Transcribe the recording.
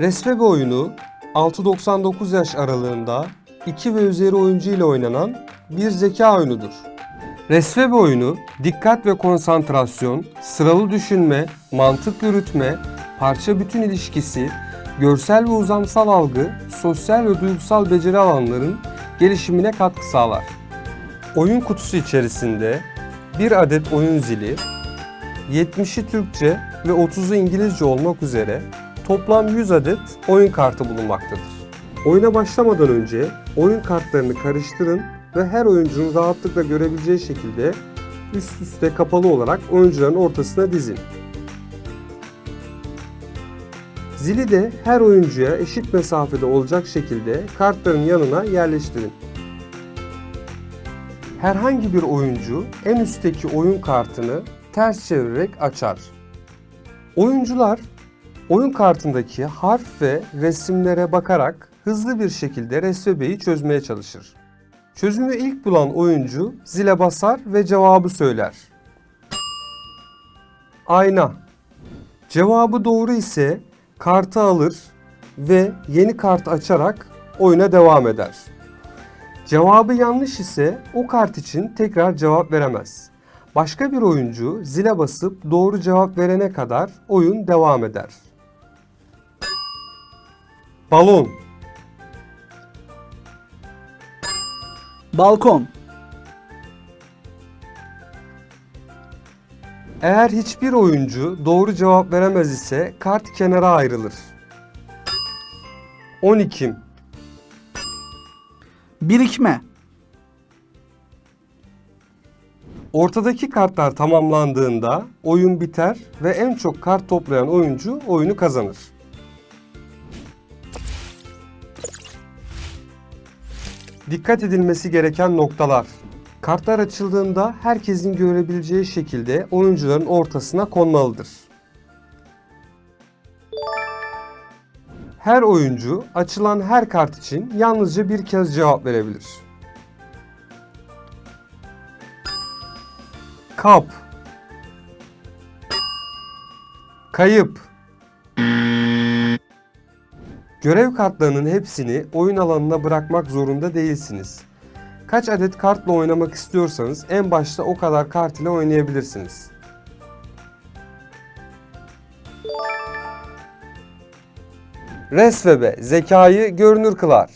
Resmebe oyunu 6-99 yaş aralığında 2 ve üzeri oyuncu ile oynanan bir zeka oyunudur. Resmebe oyunu dikkat ve konsantrasyon, sıralı düşünme, mantık yürütme, parça bütün ilişkisi, görsel ve uzamsal algı, sosyal ve duygusal beceri alanların gelişimine katkı sağlar. Oyun kutusu içerisinde bir adet oyun zili, 70'i Türkçe ve 30'u İngilizce olmak üzere toplam 100 adet oyun kartı bulunmaktadır. Oyuna başlamadan önce oyun kartlarını karıştırın ve her oyuncunun rahatlıkla görebileceği şekilde üst üste kapalı olarak oyuncuların ortasına dizin. Zili de her oyuncuya eşit mesafede olacak şekilde kartların yanına yerleştirin. Herhangi bir oyuncu en üstteki oyun kartını ters çevirerek açar. Oyuncular oyun kartındaki harf ve resimlere bakarak hızlı bir şekilde resvebeyi çözmeye çalışır. Çözümü ilk bulan oyuncu zile basar ve cevabı söyler. Ayna. Cevabı doğru ise kartı alır ve yeni kart açarak oyuna devam eder. Cevabı yanlış ise o kart için tekrar cevap veremez. Başka bir oyuncu zile basıp doğru cevap verene kadar oyun devam eder. Balon Balkon. Eğer hiçbir oyuncu doğru cevap veremez ise kart kenara ayrılır. 12. Birikme. Ortadaki kartlar tamamlandığında oyun biter ve en çok kart toplayan oyuncu oyunu kazanır. Dikkat edilmesi gereken noktalar. Kartlar açıldığında herkesin görebileceği şekilde oyuncuların ortasına konmalıdır. Her oyuncu açılan her kart için yalnızca bir kez cevap verebilir. Kap Kayıp Görev kartlarının hepsini oyun alanına bırakmak zorunda değilsiniz. Kaç adet kartla oynamak istiyorsanız en başta o kadar kart ile oynayabilirsiniz. Resvebe zekayı görünür kılar.